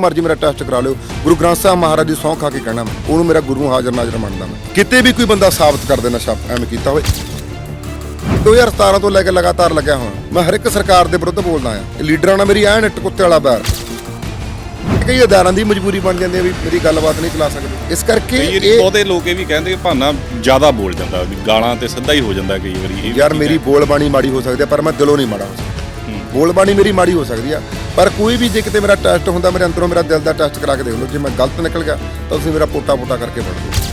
ਮਰਜ਼ੀ ਮੇਰਾ ਟੈਸਟ ਕਰਾ ਲਿਓ। ਗੁਰੂ ਗ੍ਰੰਥ ਸਾਹਿਬ ਮਹਾਰਾਜ ਦੀ ਸਹੁੰ ਖਾ ਕੇ ਕਹਿਣਾ ਮੈਂ ਉਹਨੂੰ ਮੇਰਾ ਗੁਰੂ ਹਾਜ਼ਰ ਨਾਜ਼ਰ ਮੰਨਦਾ ਮੈਂ। ਕਿਤੇ ਵੀ ਕੋਈ ਬੰਦਾ ਸਾਬਤ ਕਰ ਦੇ ਨਸ਼ਾ ਐਵੇਂ ਕੀਤਾ ਹੋਵੇ। 2017 ਤੋਂ ਲੈ ਕੇ ਲਗਾਤਾਰ ਲੱਗਿਆ ਹੋਇਆ ਮੈਂ ਹਰ ਇੱਕ ਸਰਕਾਰ ਦੇ ਵਿਰੁੱਧ ਬੋਲਦਾ ਆ ਲੀਡਰਾਂ ਨਾਲ ਮੇਰੀ ਐਨ ਕੁੱਤੇ ਵਾਲਾ ਬੈਰ। ਕਈ ਅਦਾਰਿਆਂ ਦੀ ਮਜਬੂਰੀ ਬਣ ਜਾਂਦੀ ਹੈ ਵੀ ਮੇਰੀ ਗੱਲਬਾਤ ਨਹੀਂ ਚਲਾ ਸਕਦੇ। ਇਸ ਕਰਕੇ ਇਹ ਬਹੁਤੇ ਲੋਕ ਇਹ ਵੀ ਕਹਿੰਦੇ ਕਿ ਭਾਨਾ ਜ਼ਿਆਦਾ ਬੋਲ ਜਾਂਦਾ ਗਾਲਾਂ ਤੇ ਸਿੱਧਾ ਹੀ ਹੋ ਜਾਂਦਾ ਕਈ ਵਾਰੀ। ਯਾਰ ਮੇਰੀ ਬੋਲਬਾਣੀ ਮਾੜੀ ਹੋ ਸਕਦੀ ਹੈ ਪਰ ਮੈਂ ਦਿਲੋਂ ਨਹੀਂ ਮਾੜਾ ਹੋ ਸਕਦਾ। ਹੂੰ। ਬੋਲਬਾਣੀ ਮੇਰੀ ਮਾੜੀ ਹੋ ਸਕਦੀ ਆ, ਪਰ ਕੋਈ ਵੀ ਜੇ ਕਿਤੇ ਮੇਰਾ ਟੈਸਟ ਹੁੰਦਾ, ਮੇਰੇ ਅੰਦਰੋਂ ਮੇਰਾ ਦਿਲ ਦਾ ਟੈਸਟ ਕਰਾ ਕੇ ਦੇਖ ਲਓ। ਜੇ ਮੈਂ ਗਲਤ ਨਿਕਲ ਗਿਆ, ਤਾਂ ਤੁਸੀਂ ਮੇਰਾ ਪੋਟਾ ਪੋਟਾ ਕਰਕੇ ਫੜ ਲਓ।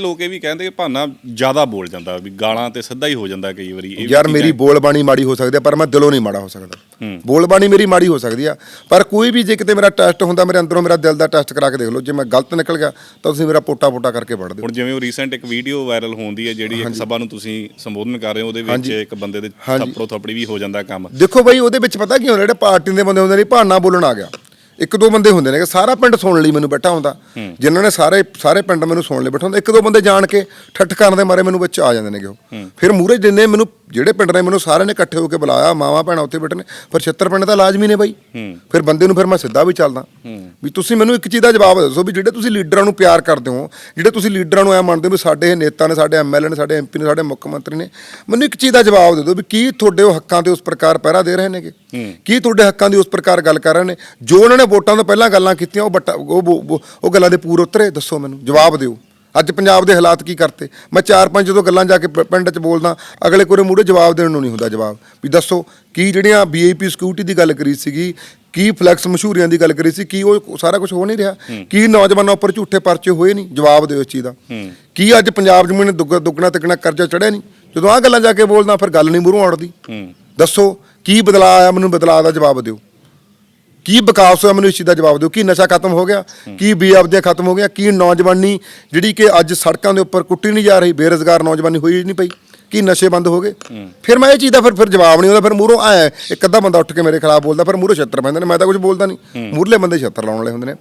ਲੋਕ ਇਹ ਵੀ ਕਹਿੰਦੇ ਕਿ ਭਾਨਾ ਜ਼ਿਆਦਾ ਬੋਲ ਜਾਂਦਾ ਵੀ ਗਾਲਾਂ ਤੇ ਸਿੱਧਾ ਹੀ ਹੋ ਜਾਂਦਾ ਕਈ ਵਾਰੀ ਇਹ ਵੀ ਯਾਰ ਮੇਰੀ ਬੋਲਬਾਣੀ ਮਾੜੀ ਹੋ ਸਕਦੀ ਆ ਪਰ ਮੈਂ ਦਿਲੋਂ ਨਹੀਂ ਮਾੜਾ ਹੋ ਸਕਦਾ ਹੂੰ। ਬੋਲਬਾਣੀ ਮੇਰੀ ਮਾੜੀ ਹੋ ਸਕਦੀ ਆ ਪਰ ਕੋਈ ਵੀ ਜੇ ਕਿਤੇ ਮੇਰਾ ਟੈਸਟ ਹੁੰਦਾ ਮੇਰੇ ਅੰਦਰੋਂ ਮੇਰਾ ਦਿਲ ਦਾ ਟੈਸਟ ਕਰਾ ਕੇ ਦੇਖ ਲਓ ਜੇ ਮੈਂ ਗਲਤ ਨਿਕਲ ਗਿਆ ਤਾਂ ਤੁਸੀਂ ਮੇਰਾ ਪੋਟਾ ਪੋਟਾ ਕਰਕੇ ਪੜ੍ਹ ਦਿਓ ਹੁਣ ਜਿਵੇਂ ਉਹ ਰੀਸੈਂਟ ਇੱਕ ਵੀਡੀਓ ਵਾਇਰਲ ਹੋਉਂਦੀ ਹੈ ਜਿਹੜੀ ਇੱਕ ਸਭਾ ਨੂੰ ਤੁਸੀਂ ਸੰਬੋਧਨ ਕਰ ਰਹੇ ਹੋ ਉਹਦੇ ਵਿੱਚ। ਇੱਕ ਬੰਦੇ ਦੇ। ਥੱਪੜੋ ਥੱਪੜੀ ਵੀ ਹੋ ਜਾਂਦਾ ਕੰਮ ਦੇਖੋ ਬਈ ਉਹਦੇ ਵਿੱਚ ਪਤਾ ਕੀ ਹੁੰਦਾ ਜਿਹੜੇ ਪਾਰਟੀ ਦੇ ਬੰਦੇ ਹੁੰਦੇ ਨੇ ਭਾਨਾ ਬੋਲਣ ਆ ਗਿਆ ਇੱਕ ਦੋ ਬੰਦੇ ਹੁੰਦੇ ਨੇ ਕਿ ਸਾਰਾ ਪਿੰਡ ਸੁਣ ਲਈ ਮੈਨੂੰ ਬੈਠਾ ਹੁੰਦਾ। ਜਿਨ੍ਹਾਂ ਨੇ ਸਾਰੇ ਸਾਰੇ ਪਿੰਡ ਮੈਨੂੰ ਸੁਣ ਲਈ ਬੈਠਾ ਹੁੰਦਾ। ਇੱਕ ਦੋ ਬੰਦੇ ਜਾਣ ਕੇ ਠੱਠ ਕਰਨ ਦੇ ਮਾਰੇ ਮੈਨੂੰ ਵਿੱਚ ਆ ਜਾਂਦੇ ਨੇਗੇ ਉਹ। ਫਿਰ ਮੂਰੇ ਜਿੰਨੇ ਮੈਨੂੰ ਜਿਹੜੇ ਪਿੰਡ ਨੇ ਮੈਨੂੰ ਸਾਰਿਆਂ ਨੇ ਇਕੱਠੇ ਹੋ ਕੇ ਬੁਲਾਇਆ ਮਾਵਾ ਭੈਣਾਂ ਉੱਥੇ ਬੈਠੇ ਨੇ ਪਰ 76 ਪਿੰਡ ਤਾਂ ਲਾਜ਼ਮੀ ਨੇ ਬਾਈ। ਫਿਰ ਬੰਦੇ ਨੂੰ ਫਿਰ ਮੈਂ ਸਿੱਧਾ ਵੀ ਚੱਲਦਾ। ਵੀ ਤੁਸੀਂ ਮੈਨੂੰ ਇੱਕ ਚੀਜ਼ ਦਾ ਜਵਾਬ ਦੱਸੋ ਵੀ ਜਿਹੜੇ ਤੁਸੀਂ ਲੀਡਰਾਂ ਨੂੰ ਪਿਆਰ ਕਰਦੇ ਹੋ ਜਿਹੜੇ ਤੁਸੀਂ ਲੀਡਰਾਂ ਨੂੰ ਐ ਮੰਨਦੇ ਹੋ ਵੀ ਸਾਡੇ ਇਹ ਨੇਤਾ ਨੇ ਸਾਡੇ ਐਮਐਲਏ ਨੇ ਸਾਡੇ ਐਮਪੀ ਨੇ ਸਾਡੇ ਮੁੱਖ ਮੰਤਰੀ ਨੇ ਮੈਨੂੰ ਇੱਕ ਚੀਜ਼ ਦਾ ਜਵਾਬ ਦੇ ਦਿਓ ਵੀ ਕੀ ਤੁਹਾਡੇ ਉਹ ਹੱਕਾਂ ਤੇ ਉਸ ਪ੍ਰਕਾਰ ਪਹਿਰਾ ਦੇ ਰਹੇ ਨੇਗੇ? ਕੀ ਤੁਹਾਡੇ ਹੱਕਾਂ ਦੀ ਉਸ ਪ੍ਰਕਾਰ ਗੱਲ ਕਰ ਰਹੇ ਨੇ? ਜੋ ਉਹਨਾਂ ਨੇ ਵੋਟਾਂ ਤੋਂ ਪਹਿਲਾਂ ਗੱਲਾਂ ਕੀਤੀਆਂ ਉਹ- ਉਹ ਗੱਲਾਂ ਦੇ ਪੂਰ ਉਤਰੇ ਦੱਸੋ ਮੈਨੂੰ ਜਵਾਬ ਦਿਓ। ਅੱਜ ਪੰਜਾਬ ਦੇ ਹਾਲਾਤ ਕੀ ਕਰਤੇ? ਮੈਂ ਚਾਰ ਪੰਜ ਜਦੋਂ ਗੱਲਾਂ ਜਾ ਕੇ ਪ- ਪਿੰਡ 'ਚ ਬੋਲਦਾ ਅਗਲੇ ਕੋਰੇ ਮੂਹਰੇ ਜਵਾਬ ਦੇਣ ਨੂੰ ਨਹੀਂ ਹੁੰਦਾ ਜਵਾਬ। ਵੀ ਦੱਸੋ ਕੀ ਜਿਹੜੀਆਂ ਵੀਆਈਪੀ ਸਿਕਿਉਰਿਟੀ ਦੀ ਗੱਲ ਕਰੀ ਸੀਗੀ ਕੀ ਫਲੈਕਸ ਮਸ਼ਹੂਰੀਆਂ ਦੀ ਗੱਲ ਕਰੀ ਸੀ ਕੀ ਉਹ ਸਾਰਾ ਕੁਝ ਹੋ ਨਹੀਂ ਰਿਹਾ? ਕੀ ਨੌਜਵਾਨਾਂ ਉੱਪਰ ਝੂਠੇ ਪਰਚੇ ਹੋਏ ਨਹੀਂ? ਜਵਾਬ ਦਿਓ ਇਸ ਚੀਜ਼ ਦਾ। ਕੀ ਅੱਜ ਪੰਜਾਬ ਜਮੀਨ ਦੁੱਗ- ਦੁੱਗਣਾ ਤਿੱਗਣਾ ਕਰਜ਼ਾ ਚੜਿਆ ਨਹੀਂ? ਜਦੋਂ ਆਹ ਗੱਲਾਂ ਜਾ ਕੇ ਬੋਲਦਾ ਫਿਰ ਗੱਲ ਨਹੀਂ ਮੂਹਰੋਂ ਹੂੰ। ਦੱਸੋ ਕੀ ਬਦਲਾਅ ਆਇਆ? ਮੈਨੂੰ ਬਦਲਾਅ ਦਾ ਜਵਾਬ ਦਿਓ। ਕੀ ਵਿਕਾਸ ਹੋਇਆ ਮੈਨੂੰ ਇਸ ਚੀਜ਼ ਦਾ ਜਵਾਬ ਦਿਓ? ਕੀ ਨਸ਼ਾ ਖਤਮ ਹੋ ਗਿਆ? ਕੀ ਬੇਅਬਦੀਆਂ ਖਤਮ ਹੋ ਗਿਆ ਕੀ ਨੌਜਵਾਨੀ ਜਿਹੜੀ ਕਿ ਅੱਜ ਸੜਕਾਂ ਦੇ ਉੱਪਰ ਕੁੱਟੀ ਨਹੀਂ ਜਾ ਰਹੀ ਬੇਰੁਜ਼ਗਾਰ ਨੌਜਵਾਨੀ ਹੋਈ ਨਹੀਂ ਪਈ ਕੀ ਨਸ਼ੇ ਬੰਦ ਹੋ ਗਏ? ਫਿਰ ਮੈਂ ਇਹ ਚੀਜ਼ ਦਾ ਫਿਰ ਫਿਰ ਜਵਾਬ ਨਹੀਂ ਉਹਦਾ ਫਿਰ ਮੂਹਰੋਂ ਆਇਆ ਇੱਕ ਅੱਧਾ ਬੰਦਾ ਉੱਠ ਕੇ ਮੇਰੇ ਖਿਲਾਫ ਬੋਲਦਾ ਫਿਰ ਮੂਹਰੋਂ ਛੱਤਰ ਪੈਂਦੇ ਨੇ ਮੈਂ ਤਾਂ ਕੁਝ ਬੋਲਦਾ ਨਹੀਂ। ਮੂਹਰਲੇ ਬੰਦੇ ਛੱਤਰ ਲਾਉਣ ਵਾਲੇ ਹੁੰਦੇ ਨੇ।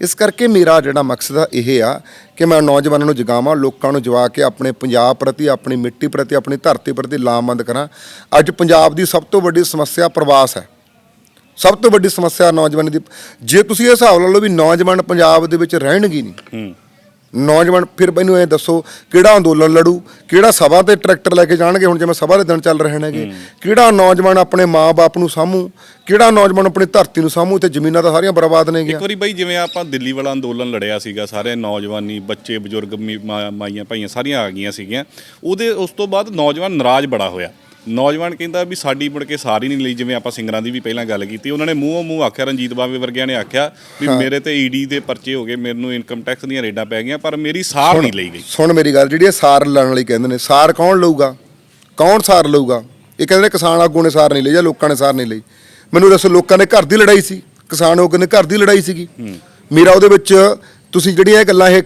ਇਸ ਕਰਕੇ ਮੇਰਾ ਜਿਹੜਾ ਮਕਸਦ ਆ ਇਹ ਆ ਕਿ ਮੈਂ ਨੌਜਵਾਨਾਂ ਨੂੰ ਜਗਾਵਾਂ ਲੋਕਾਂ ਨੂੰ ਜਗਾ ਕੇ ਆਪਣੇ ਪੰਜਾਬ ਪ੍ਰਤੀ ਆਪਣੀ ਮਿੱਟੀ ਪ੍ਰਤੀ ਆਪਣੀ ਧਰਤੀ ਪ੍ਰਤੀ ਲਾਮਬੰਦ ਕਰਾਂ। ਅੱਜ ਪੰਜਾਬ ਦੀ ਸਭ ਤੋਂ ਵੱਡੀ ਸਮੱਸਿਆ ਪ੍ਰਵਾਸ ਹੈ। ਸਭ ਤੋਂ ਵੱਡੀ ਸਮੱਸਿਆ ਨੌਜਵਾਨੀ ਦੀ ਜੇ ਤੁਸੀਂ ਇਹ ਹਿਸਾਬ ਲਾ ਲਓ ਵੀ ਨੌਜਵਾਨ ਪੰਜਾਬ ਦੇ ਵਿੱਚ ਰਹਿਣਗੇ ਨਹੀਂ ਨੌਜਵਾਨ ਫਿਰ ਮੈਨੂੰ ਇਹ ਦੱਸੋ ਕਿਹੜਾ ਅੰਦੋਲਨ ਲੜੂ ਕਿਹੜਾ ਸਭਾ ਤੇ ਟਰੈਕਟਰ ਲੈ ਕੇ ਜਾਣਗੇ ਹੁਣ ਜਿਵੇਂ ਸਭਾ ਦੇ ਦਿਨ ਚੱਲ ਰਹੇ ਨੇਗੇ ਕਿਹੜਾ ਨੌਜਵਾਨ ਆਪਣੇ ਮਾਪੇ ਨੂੰ ਸਾਂਭੂ ਕਿਹੜਾ ਨੌਜਵਾਨ ਆਪਣੀ ਧਰਤੀ ਨੂੰ ਸਾਂਭੂ ਤੇ ਜ਼ਮੀਨਾਂ ਤਾਂ ਸਾਰੀਆਂ ਬਰਬਾਦ ਨੇਗੀਆਂ। ਇੱਕ ਵਾਰੀ ਬਾਈ ਜਿਵੇਂ ਆਪਾਂ ਦਿੱਲੀ ਵਾਲਾ ਅੰਦੋਲਨ ਲੜਿਆ ਸੀਗਾ ਸਾਰੇ ਨੌਜਵਾਨੀ ਬੱਚੇ ਬਜ਼ੁਰਗ ਮੀ- ਮਾ- ਮਾਈਆਂ ਭਾਈਆਂ ਸਾਰੀਆਂ ਆ ਗਈਆਂ ਸੀਗੀਆਂ ਉਹਦੇ ਉਸ ਤੋਂ ਬਾਅਦ ਨੌਜਵਾਨ ਨਾਰਾਜ਼ ਬੜਾ ਹੋਇਆ। ਨੌਜਵਾਨ ਕਹਿੰਦਾ ਵੀ ਸਾਡੀ ਮੁੜ ਕੇ ਸਾਰੀ ਨਹੀਂ ਲਈ ਜਿਵੇਂ ਆਪਾਂ ਸਿੰਗਰਾਂ ਦੀ ਵੀ ਪਹਿਲਾਂ ਗੱਲ ਕੀਤੀ ਉਹਨਾਂ ਨੇ ਮੂੰਹੋਂ ਮੂੰਹ ਆਖਿਆ ਰਣਜੀਤ ਬਾਵੇ ਵਰਗਿਆਂ ਨੇ ਆਖਿਆ ਵੀ ਮੇਰੇ ਤੇ ਈਡੀ ਦੇ ਪਰਚੇ ਹੋ ਗਏ ਮੈਨੂੰ ਇਨਕਮ ਟੈਕਸ ਦੀਆਂ ਰੇਡਾਂ ਪੈ ਗਈਆਂ ਪਰ ਮੇਰੀ ਸਾਰ ਨਹੀਂ ਲਈ ਗਈ। ਸੁਣ ਮੇਰੀ ਗੱਲ ਜਿਹੜੀ ਸਾਰ ਲੈਣ ਵਾਲੀ ਕਹਿੰਦੇ ਨੇ ਸਾਰ ਕੌਣ ਲਊਗਾ? ਕੌਣ ਸਾਰ ਲਊਗਾ? ਇਹ ਕਹਿੰਦੇ ਨੇ ਕਿਸਾਨ ਆਗੂ ਨੇ ਸਾਰ ਨਹੀਂ ਲਈ ਜਾਂ ਲੋਕਾਂ ਨੇ ਸਾਰ ਨਹੀਂ ਲਈ। ਮੈਨੂੰ ਦੱਸੋ ਲੋਕਾਂ ਨੇ ਘਰ ਦੀ ਲੜਾਈ ਸੀ? ਕਿਸਾਨ ਆਗੂ ਨੇ ਘਰ ਦੀ ਲੜਾਈ ਸੀਗੀ। ਮੇਰਾ ਉਹਦੇ ਵਿੱਚ ਤੁਸੀਂ ਜਿਹੜੀਆਂ ਇਹ ਗੱਲਾਂ ਇਹ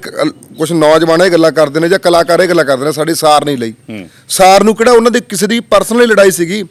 ਕੁਝ ਨੌਜਵਾਨ ਇਹ ਗੱਲਾਂ ਕਰਦੇ ਨੇ ਜਾਂ ਕਲਾਕਾਰ ਇਹ ਗੱਲਾਂ ਕਰਦੇ ਨੇ ਸਾਡੀ ਸਾਰ ਨਹੀਂ ਲਈ। ਸਾਰ ਨੂੰ ਕਿਹੜਾ ਉਹਨਾਂ ਦੀ ਕਿਸੇ ਦੀ ਪਰਸਨਲੀ ਲੜਾਈ ਸੀਗੀ?